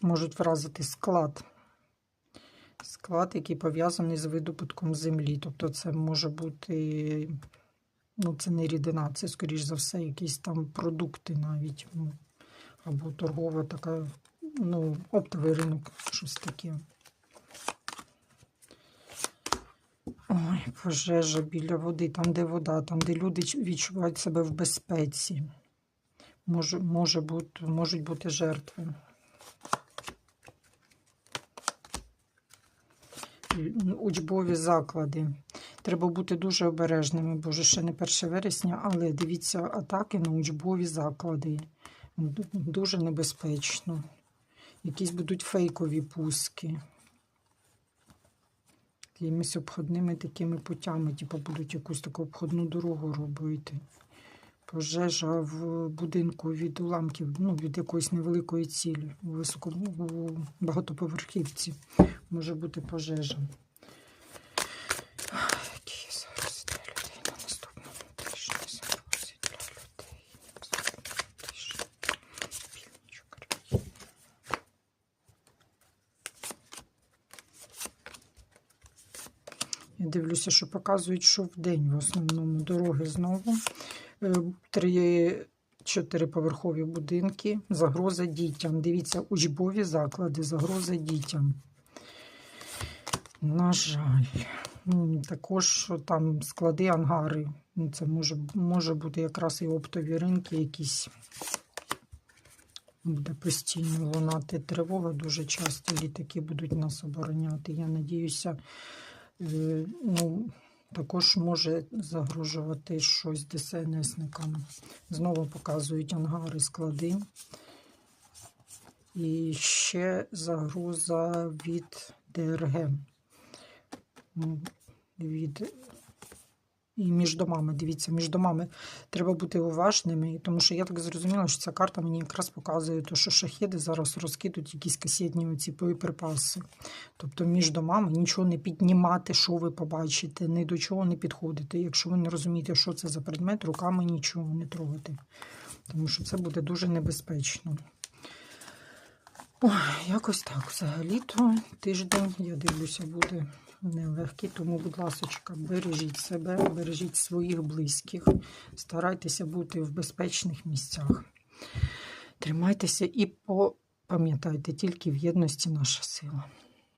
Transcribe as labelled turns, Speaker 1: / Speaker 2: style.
Speaker 1: можуть вразити склад. Склад, який пов'язаний з видобутком землі. Тобто це може бути, ну, це не рідина, це, скоріш за все, якісь там продукти навіть. ну, Або торгова така, ну, оптовий ринок, щось таке. Ой, пожежа біля води, там, де вода, там, де люди відчувають себе в безпеці. Може, може бути, можуть бути жертви. Учбові заклади. Треба бути дуже обережними, бо ще не 1 вересня, але дивіться атаки на учбові заклади. Дуже небезпечно. Якісь будуть фейкові пуски. Якимись обходними такими путями, типу будуть якусь таку обходну дорогу робити. Пожежа в будинку від уламків, ну, від якоїсь невеликої цілі. У високо, у багатоповерхівці може бути пожежа. Я дивлюся, що показують, що вдень в основному дороги знову. Е, Три чотириповерхові будинки, загроза дітям. Дивіться, учбові заклади, загроза дітям. На жаль, також там склади, ангари. Ну, Це може, може бути якраз і оптові ринки якісь. Буде постійно лунати тривога. Дуже часто літаки будуть нас обороняти. Я надіюся, е, ну, також може загрожувати щось ДСНСникам. Знову показують ангари, склади. І ще загроза від ДРГ. Від... І між домами, дивіться, між домами треба бути уважними, тому що я так зрозуміла, що ця карта мені якраз показує, то, що шахеди зараз розкидуть якісь касетні оці боєприпаси. Тобто між домами нічого не піднімати, що ви побачите, ні до чого не підходити. Якщо ви не розумієте, що це за предмет, руками нічого не трогати. Тому що це буде дуже небезпечно. Ой, якось так. Взагалі-то тиждень, я дивлюся, буде нелегкий. Тому, будь ласка, бережіть себе, бережіть своїх близьких, старайтеся бути в безпечних місцях. Тримайтеся і пам'ятайте, тільки в єдності наша сила.